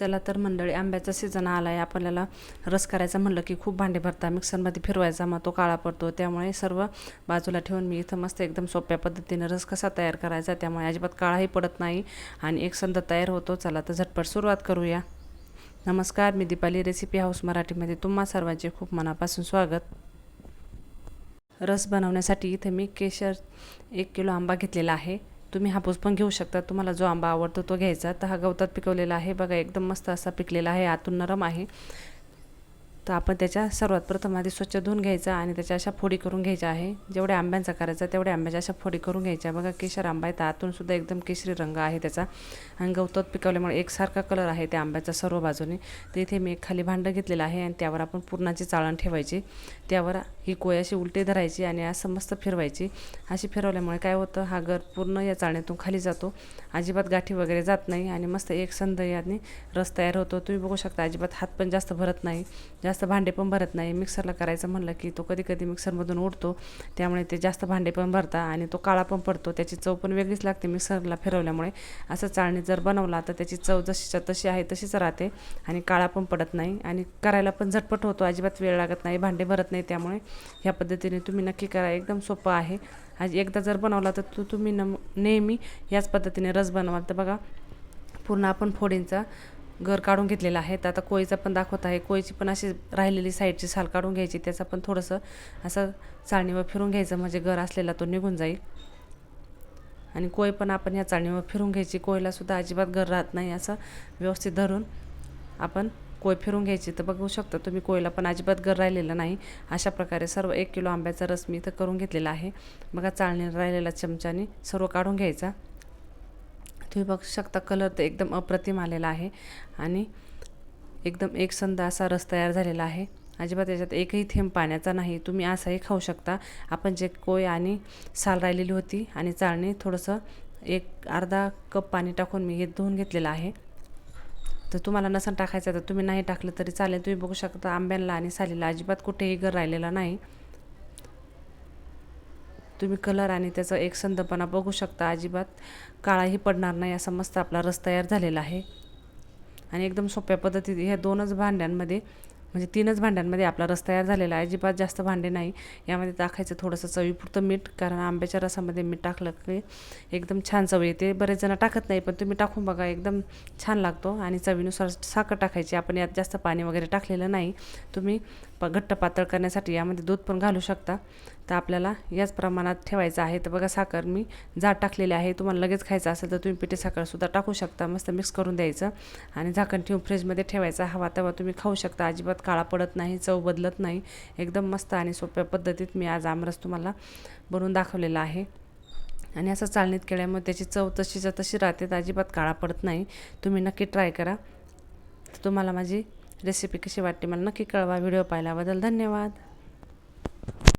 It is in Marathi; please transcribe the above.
चला तर मंडळी आंब्याचा सीझन आला आहे आपल्याला रस करायचा म्हणलं की खूप भांडे भरता. मिक्सरमध्ये फिरवायचा मग तो काळा पडतो. त्यामुळे सर्व बाजूला ठेवून मी इथं मस्त एकदम सोप्या पद्धतीने रस कसा तयार करायचा त्यामुळे अजिबात काळाही पडत नाही आणि एक संद तयार होतो. चला तर झटपट सुरुवात करूया. नमस्कार मी दीपाली रेसिपी हाऊस मराठीमध्ये तुम्हा सर्वांचे खूप मनापासून स्वागत. रस बनवण्यासाठी इथे मी केशर एक किलो आंबा घेतलेला आहे. तुम्ही हापूस पण घेऊ शकता. तुम्हाला जो आंबा आवडतो तो घ्यायचा. तर हा गवतात पिकवलेला आहे. बघा एकदम मस्त असा पिकलेला आहे. आतून नरम आहे. तर आपण त्याच्या सर्वात प्रथम आधी स्वच्छ धुवून घ्यायचा आणि त्याच्या अशा फोडी करून घ्यायच्या आहे. जेवढ्या आंब्यांचा करायचा तेवढ्या आंब्याच्या अशा फोडी करून घ्यायच्या. बघा केशर आंबा आहे तर आतून सुद्धा एकदम केशरी रंग आहे त्याचा. आणि गवतात पिकवल्यामुळे एकसारखा कलर आहे त्या आंब्याचा सर्व बाजूने. तर इथे मी एक खाली भांडं घेतलेलं आहे आणि त्यावर आपण पूर्णाची चाळण ठेवायची. त्यावर ही कोय अशी उलटी धरायची आणि असं मस्त फिरवायची. अशी फिरवल्यामुळे काय होतं हा गर पूर्ण या चाळण्यातून खाली जातो. अजिबात गाठी वगैरे जात नाही आणि मस्त एक संध याने रस तयार होतो. तुम्ही बघू शकता अजिबात हात पण जास्त भरत नाही. जास्त भांडे पण भरत नाही. मिक्सरला करायचं म्हणलं की तो कधी कधी मिक्सरमधून उडतो त्यामुळे ते जास्त भांडे पण भरता आणि तो काळा पण पडतो. त्याची चव पण वेगळीच लागते मिक्सरला फिरवल्यामुळे. असं चाळणी जर बनवला तर त्याची चव जशीच्या तशी आहे तशीच राहते आणि काळा पण पडत नाही आणि करायला पण झटपट होतो. अजिबात वेळ लागत नाही भांडे भरत नाही त्यामुळे. ह्या पद्धतीने तुम्ही नक्की करा. एकदम सोपं आहे. आज एकदा जर बनवला तर तू तुम्ही न नेहमी याच पद्धतीने रस बनवाल. तर बघा पूर्ण आपण फोडींचा घर काढून घेतलेलं आहे. तर आता कोळीचा पण दाखवत आहे. कोळीची पण अशी राहिलेली साईडची साल काढून घ्यायची. त्याचा पण थोडंसं असं चाळणीवर फिरून घ्यायचं. म्हणजे घर असलेला तो निघून जाईल. आणि कोय पण आपण ह्या चाळणीवर फिरून घ्यायची. कोयलासुद्धा अजिबात घर राहत नाही असं व्यवस्थित धरून आपण कोय फिरून घ्यायची. तर बघू शकता तुम्ही कोयला पण अजिबात गर राहिलेला नाही. अशा प्रकारे सर्व एक किलो आंब्याचा रस मी इथं करून घेतलेला आहे. बघा चाळणी राहिलेला चमच्याने सर्व काढून घ्यायचा. तुम्ही बघू शकता कलर तर एकदम अप्रतिम आलेला आहे. आणि एकदम एकसंद असा रस तयार झालेला आहे. अजिबात याच्यात एकही थेंब पाण्याचा नाही. तुम्ही असाही खाऊ शकता. आपण जे कोय आणि साल राहिलेली होती आणि चाळणी थोडंसं एक अर्धा कप पाणी टाकून मी हे धुवून घेतलेलं आहे. तर तुम्हाला नसन टाकायचं तर तुम्ही नाही टाकलं तरी चालेल. तुम्ही बघू शकता आंब्यांना आणि सालीला अजिबात कुठेही घर राहिलेला नाही. तुम्ही कलर आणि त्याचा एकसंदपणा बघू शकता अजिबात काळाही पडणार नाही असा मस्त आपला रस तयार झालेला आहे. आणि एकदम सोप्या पद्धतीत ह्या दोनच भांड्यांमध्ये म्हणजे तीनच भांड्यांमध्ये आपला रस तयार झालेला आहे. अजिबात जास्त भांडे नाही. यामध्ये टाकायचं थोडंसं चवीपुरतं मीठ कारण आंब्याच्या रसामध्ये मीठ टाकलं की एकदम छान चव येते. बरेच जण टाकत नाही पण तुम्ही टाकून बघा एकदम छान लागतो. आणि चवीनुसार साखर टाकायची. आपण यात जास्त पाणी वगैरे टाकलेलं नाही. तुम्ही प घट्ट पातळ करण्यासाठी यामध्ये दूध पण घालू शकता. तर आपल्याला याच प्रमाणात ठेवायचं आहे. तर बघा साखर मी जाड टाकलेली आहे. तुम्हाला लगेच खायचं असेल तर तुम्ही पिठी साखरसुद्धा टाकू शकता. मस्त मिक्स करून द्यायचं. आणि झाकण ठेवून फ्रीजमध्ये ठेवायचा. हवा तेव्हा तुम्ही खाऊ शकता. अजिबात काळा पडत नाही चव बदलत नाही. एकदम मस्त आणि सोप्या पद्धतीत मी आज आमरस तुम्हाला बनवून दाखवलेला आहे. आणि असं चालणीत केल्यामुळे त्याची चव तशीच्या तशी राहते. तर अजिबात काळा पडत नाही. तुम्ही नक्की ट्राय करा. तर तुम्हाला माझी रेसिपी कशी वाटते मला नक्की कळवा. व्हिडिओ पाहिल्याबद्दल धन्यवाद.